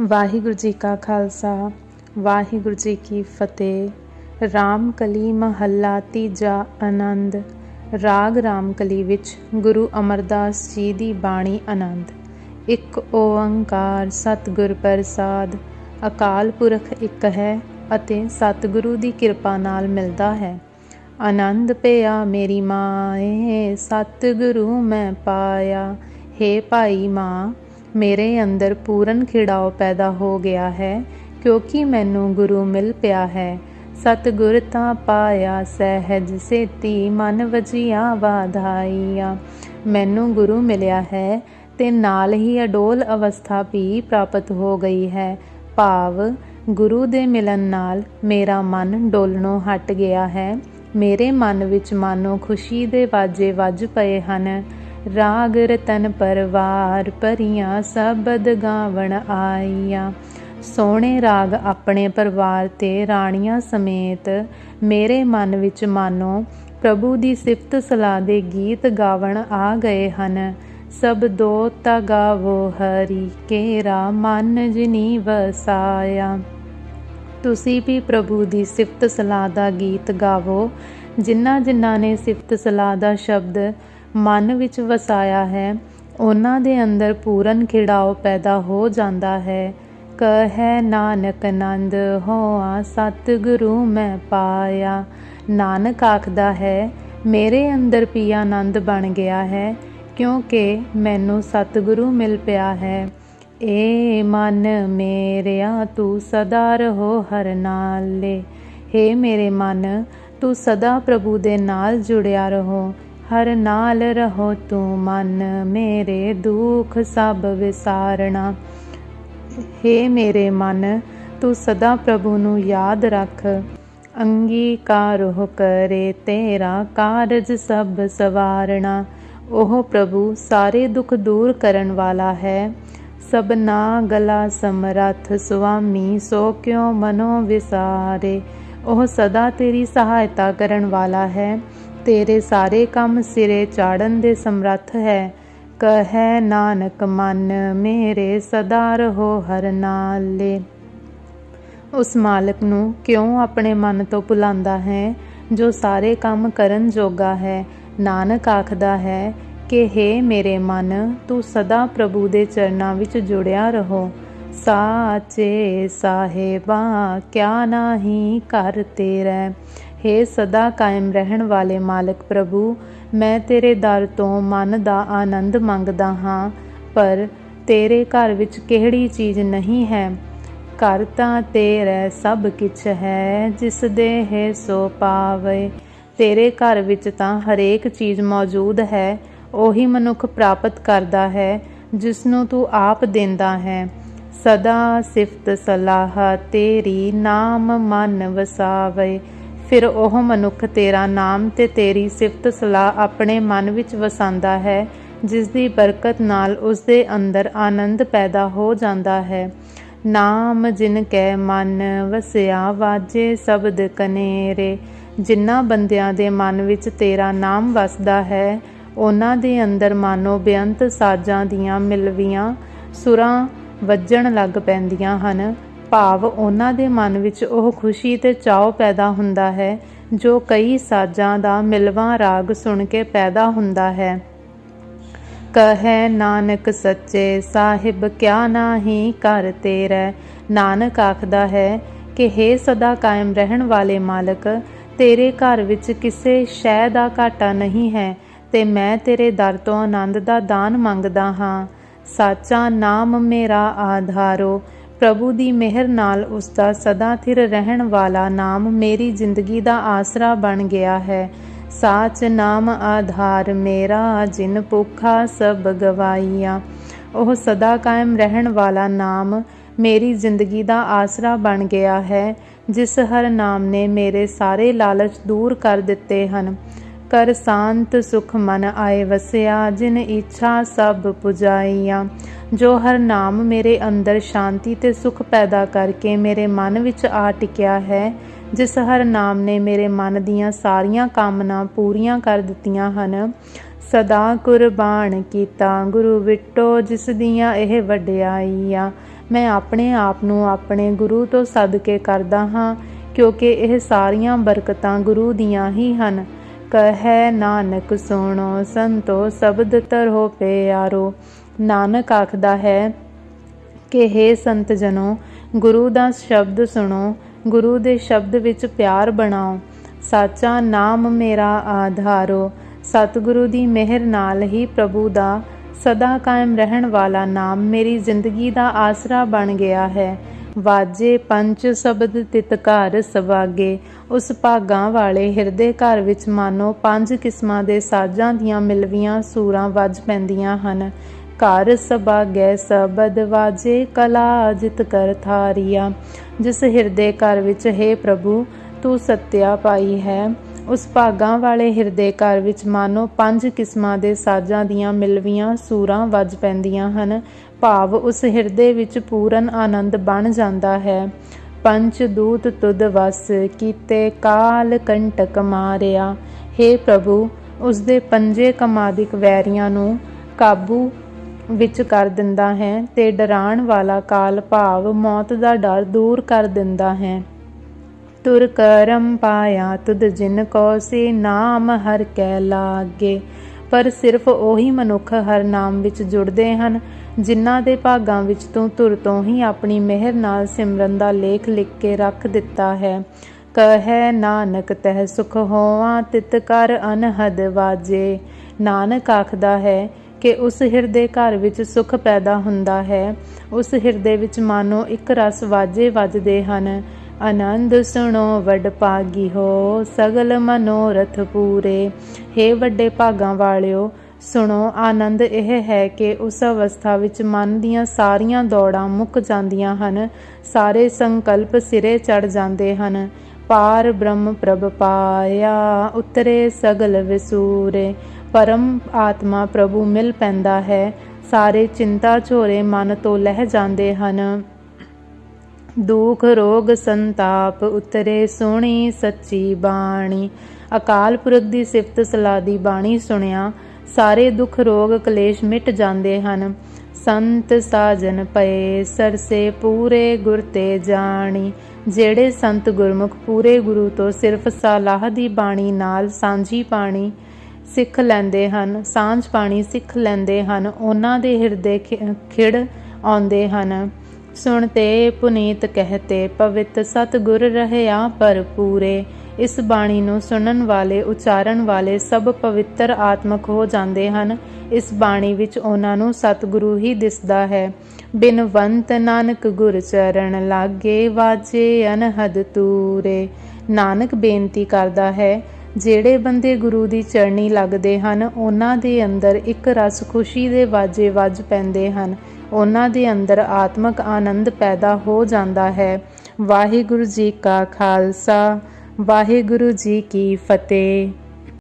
ਵਾਹਿਗੁਰੂ ਜੀ ਕਾ ਖਾਲਸਾ, ਵਾਹਿਗੁਰੂ ਜੀ ਕੀ ਫਤਿਹ। ਰਾਮ ਕਲੀ ਮਹੱਲਾ ਤੀਜਾ ਆਨੰਦ। ਰਾਗ ਰਾਮ ਕਲੀ ਵਿੱਚ ਗੁਰੂ ਅਮਰਦਾਸ ਜੀ ਦੀ ਬਾਣੀ ਆਨੰਦ। ਇੱਕ ਓੰਕਾਰ ਸਤਿਗੁਰ ਪ੍ਰਸਾਦ। ਅਕਾਲ ਪੁਰਖ ਇੱਕ ਹੈ ਅਤੇ ਸਤਿਗੁਰੂ ਦੀ ਕਿਰਪਾ ਨਾਲ ਮਿਲਦਾ ਹੈ। ਆਨੰਦ ਪਿਆ ਮੇਰੀ ਮਾਏ, ਸਤਿਗੁਰੂ ਮੈਂ ਪਾਇਆ। ਹੇ ਭਾਈ ਮਾਂ ਮੇਰੇ ਅੰਦਰ ਪੂਰਨ ਖਿੜਾਓ ਪੈਦਾ ਹੋ ਗਿਆ ਹੈ, ਕਿਉਂਕਿ ਮੈਨੂੰ ਗੁਰੂ ਮਿਲ ਪਿਆ ਹੈ। ਸਤਿਗੁਰ ਤਾਂ ਪਾਇਆ ਸਹਿਜ ਸੇਤੀ, ਮਨ ਵਜੀਆਂ ਵਾਧਾਈਆਂ। ਮੈਨੂੰ ਗੁਰੂ ਮਿਲਿਆ ਹੈ ਤੇ ਨਾਲ ਹੀ ਅਡੋਲ ਅਵਸਥਾ ਵੀ ਪ੍ਰਾਪਤ ਹੋ ਗਈ ਹੈ। ਭਾਵ, ਗੁਰੂ ਦੇ ਮਿਲਨ ਨਾਲ ਮੇਰਾ ਮਨ ਡੋਲਣੋਂ ਹਟ ਗਿਆ ਹੈ। ਮੇਰੇ ਮਨ ਵਿੱਚ ਮਾਨੋ ਖੁਸ਼ੀ ਦੇ ਵਾਜੇ ਵੱਜ ਪਏ ਹਨ। ਰਾਗ ਰਤਨ ਪਰਵਾਰ ਪਰੀਆਂ ਸਬਦ ਗਾਵਣ ਆਈਆਂ। ਸੋਹਣੇ ਰਾਗ ਆਪਣੇ ਪਰਿਵਾਰ ਤੇ ਰਾਣੀਆਂ ਸਮੇਤ ਮੇਰੇ ਮਨ ਵਿੱਚ ਮਾਨੋ, ਪ੍ਰਭੂ ਦੀ ਸਿਫਤ ਸਲਾਹ ਦੇ ਗੀਤ ਗਾਵਣ ਆ ਗਏ ਹਨ। ਸਭ ਦੋ ਤਾ ਗਾਵੋ ਹਰੀ ਕੇਰਾ ਮਨ ਜਿਨੀ ਵਸਾਇਆ। ਤੁਸੀਂ ਵੀ ਪ੍ਰਭੂ ਦੀ ਸਿਫਤ ਸਲਾਹ ਦਾ ਗੀਤ ਗਾਵੋ। ਜਿਨ੍ਹਾਂ ਜਿਨ੍ਹਾਂ ਨੇ ਸਿਫਤ ਸਲਾਹ ਦਾ ਸ਼ਬਦ ਮਨ ਵਿੱਚ ਵਸਾਇਆ ਹੈ, ਉਹਨਾਂ ਦੇ ਅੰਦਰ ਪੂਰਨ ਖਿੜਾਓ ਪੈਦਾ ਹੋ ਜਾਂਦਾ ਹੈ। ਕਹੈ ਨਾਨਕ ਨੰਦ, ਹੋਆ ਸਤਿਗੁਰੂ ਮੈਂ ਪਾਇਆ। ਨਾਨਕ ਆਖਦਾ ਹੈ, ਮੇਰੇ ਅੰਦਰ ਪੀ ਆਨੰਦ ਬਣ ਗਿਆ ਹੈ, ਕਿਉਂਕਿ ਮੈਨੂੰ ਸਤਿਗੁਰੂ ਮਿਲ ਪਿਆ ਹੈ। ਏ ਮਨ ਮੇਰਿਆ, ਤੂੰ ਸਦਾ ਰਹੋ ਹਰ ਨਾਲੇ। ਹੇ ਮੇਰੇ ਮਨ, ਤੂੰ ਸਦਾ ਪ੍ਰਭੂ ਦੇ ਨਾਲ ਜੁੜਿਆ ਰਹੋ। ਹਰ ਨਾਲ ਰਹੋ ਤੂੰ ਮਨ, ਮੇਰੇ ਦੁੱਖ ਸਭ ਵਿਸਾਰਣਾ। ਹੇ ਮੇਰੇ ਮਨ, ਤੂੰ ਸਦਾ ਪ੍ਰਭੂ ਨੂੰ ਯਾਦ ਰੱਖ। ਅੰਗੀਕਾਰ ਹੋ ਕਰੇ, ਤੇਰਾ ਕਾਰਜ ਸਭ ਸਵਾਰਣਾ। ਉਹ ਪ੍ਰਭੂ, ਸਾਰੇ ਦੁੱਖ ਦੂਰ ਕਰਨ ਵਾਲਾ ਹੈ। ਸਭਨਾ ਗਲਾ ਸਮਰੱਥ, ਸੁਆਮੀ, ਸੋ ਕਿਉ ਮਨੋ ਵਿਸਾਰੇ। ਉਹ ਸਦਾ ਤੇਰੀ ਸਹਾਇਤਾ ਕਰਨ ਵਾਲਾ ਹੈ। ਤੇਰੇ ਸਾਰੇ ਕੰਮ ਸਿਰੇ ਚਾੜਨ ਦੇ ਸਮਰੱਥ ਹੈ। ਕਹੈ ਨਾਨਕ, ਮਨ ਮੇਰੇ ਸਦਾ ਰਹੋ ਹਰ ਨਾਲੇ। ਉਸ ਮਾਲਕ ਨੂੰ ਕਿਉਂ ਆਪਣੇ ਮਨ ਤੋਂ ਭੁਲਾਉਂਦਾ ਹੈ, ਜੋ ਸਾਰੇ ਕੰਮ ਕਰਨ ਜੋਗਾ ਹੈ? ਨਾਨਕ ਆਖਦਾ ਹੈ ਕਿ हे ਮੇਰੇ ਮਨ, ਤੂੰ ਸਦਾ ਪ੍ਰਭੂ ਦੇ ਚਰਨਾਂ ਵਿੱਚ ਜੁੜਿਆ ਰਹੋ। ਸਾਚੇ ਸਾਹਿਬਾ, ਕਿਆ ਨਾਹੀ ਕਰ ਤੇਰਾ। हे ਸਦਾ ਕਾਇਮ ਰਹਿਣ ਵਾਲੇ ਮਾਲਕ ਪ੍ਰਭੂ, ਮੈਂ ਤੇਰੇ ਦਰ ਤੋਂ ਮਨ ਦਾ ਆਨੰਦ ਮੰਗਦਾ ਹਾਂ, ਪਰ ਤੇਰੇ ਘਰ ਵਿੱਚ ਕਿਹੜੀ ਚੀਜ਼ ਨਹੀਂ ਹੈ? ਘਰ ਤਾਂ ਤੇਰਾ ਸਭ ਕੁਝ ਹੈ, ਜਿਸ ਦੇ ਹੈ ਸੋ ਪਾਵੇ। ਤੇਰੇ ਘਰ ਵਿੱਚ ਤਾਂ ਹਰੇਕ ਚੀਜ਼ ਮੌਜੂਦ ਹੈ, ਉਹੀ ਮਨੁੱਖ ਪ੍ਰਾਪਤ ਕਰਦਾ ਹੈ, ਜਿਸ ਨੂੰ ਤੂੰ ਆਪ ਦਿੰਦਾ ਹੈ। ਸਦਾ ਸਿਫਤ ਸਲਾਹ ਤੇਰੀ ਨਾਮ ਮਨ ਵਸਾਵੇ। ਫਿਰ ਉਹ ਮਨੁੱਖ ਤੇਰਾ ਨਾਮ ਤੇ ਤੇਰੀ ਸਿਫਤ ਸਲਾਹ ਆਪਣੇ ਮਨ ਵਿੱਚ ਵਸਾਉਂਦਾ ਹੈ ਜਿਸ ਦੀ ਬਰਕਤ ਨਾਲ ਉਸ ਦੇ ਅੰਦਰ ਆਨੰਦ ਪੈਦਾ ਹੋ ਜਾਂਦਾ ਹੈ। ਨਾਮ ਜਿਨ ਕੈ ਮਨ ਵਸਿਆ ਵਾਜੇ, ਸ਼ਬਦ ਕਨੇਰੇ। ਜਿਨ੍ਹਾਂ ਬੰਦਿਆਂ ਦੇ ਮਨ ਵਿੱਚ ਤੇਰਾ ਨਾਮ ਵਸਦਾ ਹੈ, ਉਹਨਾਂ ਦੇ ਅੰਦਰ ਮਾਨੋ ਬੇਅੰਤ ਸਾਜ਼ਾਂ ਦੀਆਂ ਮਿਲਵੀਆਂ ਸੁਰਾਂ ਵੱਜਣ ਲੱਗ ਪੈਂਦੀਆਂ ਹਨ। ਭਾਵ ਉਹਨਾਂ ਦੇ ਮਨ ਵਿੱਚ ਉਹ ਖੁਸ਼ੀ ਤੇ ਚਾਅ ਪੈਦਾ ਹੁੰਦਾ ਹੈ, ਜੋ ਕਈ ਸਾਜ਼ਾਂ ਦਾ ਮਿਲਵਾ ਰਾਗ ਸੁਣ ਕੇ ਪੈਦਾ ਹੁੰਦਾ ਹੈ। ਕਹੈ, ਨਾਨਕ ਸੱਚੇ ਸਾਹਿਬ, ਕਿਆ ਨਾਹੀ ਕਰ ਤੇਰਾ? ਨਾਨਕ ਆਖਦਾ ਹੈ ਕਿ हे ਸਦਾ ਕਾਇਮ ਰਹਿਣ ਵਾਲੇ ਮਾਲਕ, ਤੇਰੇ ਘਰ ਵਿੱਚ ਕਿਸੇ ਸ਼ੈ ਦਾ ਘਾਟਾ ਨਹੀਂ ਹੈ, ਤੇ ਮੈਂ ਤੇਰੇ ਦਰ ਤੋਂ ਆਨੰਦ ਦਾ ਦਾਨ ਮੰਗਦਾ ਹਾਂ। ਸਾਚਾ ਨਾਮ ਮੇਰਾ ਆਧਾਰੋ ਪ੍ਰਭੂ ਦੀ ਮਿਹਰ ਨਾਲ ਉਸ ਦਾ ਸਦਾ ਥਿਰ ਰਹਿਣ ਵਾਲਾ ਨਾਮ ਮੇਰੀ ਜ਼ਿੰਦਗੀ ਦਾ ਆਸਰਾ ਬਣ ਗਿਆ ਹੈ। ਸਾਚ ਨਾਮ ਆਧਾਰ ਮੇਰਾ, ਜਿਨ ਭੁਖਾ ਸਭ ਗਵਾਈਆਂ ਉਹ ਸਦਾ ਕਾਇਮ ਰਹਿਣ ਵਾਲਾ ਨਾਮ ਮੇਰੀ ਜ਼ਿੰਦਗੀ ਦਾ ਆਸਰਾ ਬਣ ਗਿਆ ਹੈ, ਜਿਸ ਹਰ ਨਾਮ ਨੇ ਮੇਰੇ ਸਾਰੇ ਲਾਲਚ ਦੂਰ ਕਰ ਦਿੱਤੇ ਹਨ। ਕਰ ਸ਼ਾਂਤ ਸੁਖ ਮਨ ਆਏ ਵਸਿਆ, ਜਿਨ ਇੱਛਾ ਸਭ ਪੁਜਾਈਆਂ। ਜੋ ਹਰ ਨਾਮ ਮੇਰੇ ਅੰਦਰ ਸ਼ਾਂਤੀ ਤੇ ਸੁਖ ਪੈਦਾ ਕਰਕੇ ਮੇਰੇ ਮਨ ਵਿੱਚ ਆ ਟਿਕਿਆ ਹੈ, ਜਿਸ ਹਰ ਨਾਮ ਨੇ ਮੇਰੇ ਮਨ ਦੀਆਂ ਸਾਰੀਆਂ ਕਾਮਨਾ ਪੂਰੀਆਂ ਕਰ ਦਿੱਤੀਆਂ ਹਨ। ਸਦਾ ਕੁਰਬਾਨ ਕੀਤਾ, ਗੁਰੂ ਵਿਟੋ ਜਿਸ ਦੀਆਂ ਇਹ ਵਡਿਆਈਆਂ ਮੈਂ ਆਪਣੇ ਆਪ ਨੂੰ ਆਪਣੇ ਗੁਰੂ ਤੋਂ ਸਦਕੇ ਕਰਦਾ ਹਾਂ, ਕਿਉਂਕਿ ਇਹ ਸਾਰੀਆਂ ਬਰਕਤਾਂ ਗੁਰੂ ਦੀਆਂ ਹੀ ਹਨ। ਕਹੈ ਨਾਨਕ, ਸੁਣੋ ਸੰਤੋ, ਸ਼ਬਦ ਤਰੋ ਪਿਆਰੋ। ਨਾਨਕ ਆਖਦਾ ਹੈ ਕਿ हे ਸੰਤ ਜਨੋ, ਗੁਰੂ ਦਾ ਸ਼ਬਦ ਸੁਣੋ, ਗੁਰੂ ਦੇ ਸ਼ਬਦ ਵਿੱਚ ਪਿਆਰ ਬਣਾਓ। ਸਾਚਾ ਨਾਮ ਮੇਰਾ ਆਧਾਰੋ, ਸਤਿਗੁਰੂ ਦੀ ਮਿਹਰ ਨਾਲ ਹੀ ਪ੍ਰਭੂ ਦਾ ਸਦਾ ਕਾਇਮ ਰਹਿਣ ਵਾਲਾ ਨਾਮ ਮੇਰੀ ਜ਼ਿੰਦਗੀ ਦਾ ਆਸਰਾ ਬਣ ਗਿਆ ਹੈ। ਵਾਜੇ ਪੰਜ ਸ਼ਬਦ ਤਿਤਕਾਰ ਘਰ ਸਵਾਗੇ, ਉਸ ਭਾਗਾਂ ਵਾਲੇ ਹਿਰਦੇ ਘਰ ਵਿੱਚ ਮਾਨੋ ਪੰਜ ਕਿਸਮਾਂ ਦੇ ਸਾਜ਼ਾਂ ਦੀਆਂ ਮਿਲਵੀਆਂ ਸੂਰਾਂ ਵੱਜ ਪੈਂਦੀਆਂ ਹਨ। ਘਰ ਸਬਾਗੈ ਸਬਦ ਵਾਜੇ, ਕਲਾ ਜਿਤ ਕਰ ਥਾਰੀਆ। ਜਿਸ ਹਿਰਦੇ ਘਰ ਵਿੱਚ, ਹੈ ਪ੍ਰਭੂ, ਤੂੰ ਸਤਿਆ ਪਾਈ ਹੈ। ਉਸ ਭਾਗਾਂ ਵਾਲੇ ਹਿਰਦੇ ਘਰ ਵਿੱਚ ਮਾਨੋ ਪੰਜ ਕਿਸਮਾਂ ਦੇ ਸਾਜ਼ਾਂ ਦੀਆਂ ਮਿਲਵੀਆਂ ਸੂਰਾਂ ਵੱਜ ਪੈਂਦੀਆਂ ਹਨ। ਭਾਵ ਉਸ ਹਿਰਦੇ ਵਿੱਚ ਪੂਰਨ ਆਨੰਦ ਬਣ ਜਾਂਦਾ ਹੈ। ਪੰਚ ਦੂਤ ਤੁਧ ਵਸ, ਕੀਤੇ ਕਾਲ ਕੰਟਕ ਮਾਰਿਆ। हे ਪ੍ਰਭੂ, ਉਸ ਦੇ ਪੰਜੇ ਕਮਾਦਿਕ ਵੈਰੀਆਂ ਨੂੰ ਕਾਬੂ ਵਿੱਚ ਕਰ ਦਿੰਦਾ ਹੈ ਤੇ ਡਰਾਣ ਵਾਲਾ ਕਾਲ ਭਾਵ ਮੌਤ ਦਾ ਡਰ ਦੂਰ ਕਰ ਦਿੰਦਾ ਹੈ। ਤੁਰ ਕਰਮ ਪਾਇਆ ਤੁਧ ਜਿਨ ਕੋ ਸੇ ਨਾਮ ਹਰ ਕੈ ਲਾਗੇ। ਪਰ ਸਿਰਫ ਉਹੀ ਮਨੁੱਖ ਹਰ ਨਾਮ ਵਿੱਚ ਜੁੜਦੇ ਹਨ, ਜਿਨ੍ਹਾਂ ਦੇ ਭਾਗਾਂ ਵਿੱਚ ਤੂੰ ਤੁਰ ਤੋਂ ਹੀ ਆਪਣੀ ਮਿਹਰ ਨਾਲ ਸਿਮਰਨ ਦਾ ਲੇਖ ਲਿਖ ਕੇ ਰੱਖ ਦਿੱਤਾ ਹੈ। ਕਹੈ ਨਾਨਕ, ਤਹਿ ਸੁਖ ਹੋਵਾਂ, ਤਿਤ ਕਰ ਅਨਹਦ ਵਾਜੇ। ਨਾਨਕ ਆਖਦਾ ਹੈ ਕਿ ਉਸ ਹਿਰਦੇ ਘਰ ਵਿੱਚ ਸੁਖ ਪੈਦਾ ਹੁੰਦਾ ਹੈ। ਉਸ ਹਿਰਦੇ ਵਿੱਚ ਮਾਨੋ ਇੱਕ ਰਸ ਵਾਜੇ ਵੱਜਦੇ ਹਨ। ਆਨੰਦ ਸੁਣੋ ਵਡ ਭਾਗੀ ਹੋ, ਸਗਲ ਮਨੋਰਥ ਪੂਰੇ। हे ਵੱਡੇ ਭਾਗਾਂ ਵਾਲਿਓ, ਸੁਣੋ, ਆਨੰਦ ਇਹ ਹੈ ਕਿ ਉਸ ਅਵਸਥਾ ਵਿੱਚ ਮਨ ਦੀਆਂ ਸਾਰੀਆਂ ਦੌੜਾਂ ਮੁੱਕ ਜਾਂਦੀਆਂ ਹਨ। ਸਾਰੇ ਸੰਕਲਪ ਸਿਰੇ ਚੜ ਜਾਂਦੇ ਹਨ। ਪਾਰ ਬ੍ਰਹਮ ਪ੍ਰਭ ਪਾਇਆ, ਉਤਰੇ ਸਗਲ ਵਿਸੂਰੇ। ਪਰਮ ਆਤਮਾ ਪ੍ਰਭੂ ਮਿਲ ਪੈਂਦਾ ਹੈ। ਸਾਰੇ ਚਿੰਤਾ ਝੋਰੇ ਮਨ ਤੋਂ ਲਹਿ ਜਾਂਦੇ ਹਨ। ਦੁਖ, ਰੋਗ, ਸੰਤਾਪ ਉਤਰੇ ਸੋਹਣੀ ਸੱਚੀ ਬਾਣੀ। ਅਕਾਲ ਪੁਰਖ ਦੀ ਸਿਫਤ ਸਲਾਹ ਦੀ ਬਾਣੀ ਸੁਣਿਆ, ਸਾਰੇ ਦੁੱਖ, ਰੋਗ, ਕਲੇਸ਼ ਮਿਟ ਜਾਂਦੇ ਹਨ। ਸੰਤ ਸਾਜਨ ਪਏ, ਸਰਸੇ ਪੂਰੇ ਗੁਰ ਤੇ ਜਾਣੀ। ਜਿਹੜੇ ਸੰਤ ਗੁਰਮੁਖ ਪੂਰੇ ਗੁਰੂ ਤੋਂ ਸਿਰਫ ਸਲਾਹ ਦੀ ਬਾਣੀ ਨਾਲ ਸਾਂਝੀ ਪਾਣੀ ਸਿੱਖ ਲੈਂਦੇ ਹਨ, ਸਾਂਝ ਪਾਣੀ ਸਿੱਖ ਲੈਂਦੇ ਹਨ, ਉਹਨਾਂ ਦੇ ਹਿਰਦੇ ਖਿ- ਖਿੜ ਆਉਂਦੇ ਹਨ। ਸੁਣ ਤੇ ਪੁਨੀਤ ਕਹਤੇ ਪਵਿੱਤ ਸਤ ਗੁਰ ਰਹਿਆ ਪਰ ਪੂਰੇ। ਇਸ ਬਾਣੀ ਨੂੰ ਸੁਣਨ ਵਾਲੇ, ਉਚਾਰਨ ਵਾਲੇ ਸਭ ਪਵਿੱਤਰ ਆਤਮਕ ਹੋ ਜਾਂਦੇ ਹਨ। ਇਸ ਬਾਣੀ ਵਿੱਚ ਉਹਨਾਂ ਨੂੰ ਸਤਿਗੁਰੂ ਹੀ ਦਿਸਦਾ ਹੈ। ਬਿਨਵੰਤ ਨਾਨਕ ਗੁਰ ਚਰਨ ਲਾਗੇ ਵਾਜੇ ਅਨਹਦ ਤੂਰੇ। ਨਾਨਕ ਬੇਨਤੀ ਕਰਦਾ ਹੈ ਜਿਹੜੇ ਬੰਦੇ ਗੁਰੂ ਦੀ ਚਰਣੀ ਲੱਗਦੇ ਹਨ, ਉਹਨਾਂ ਦੇ ਅੰਦਰ ਇੱਕ ਰਸ ਖੁਸ਼ੀ ਦੇ ਵਾਜੇ ਵੱਜ ਪੈਂਦੇ ਹਨ। ਉਹਨਾਂ ਦੇ ਅੰਦਰ ਆਤਮਕ ਆਨੰਦ ਪੈਦਾ ਹੋ ਜਾਂਦਾ ਹੈ। ਵਾਹਿਗੁਰੂ ਜੀ ਕਾ ਖਾਲਸਾ, ਵਾਹਿਗੁਰੂ ਜੀ ਕੀ ਫਤਿਹ।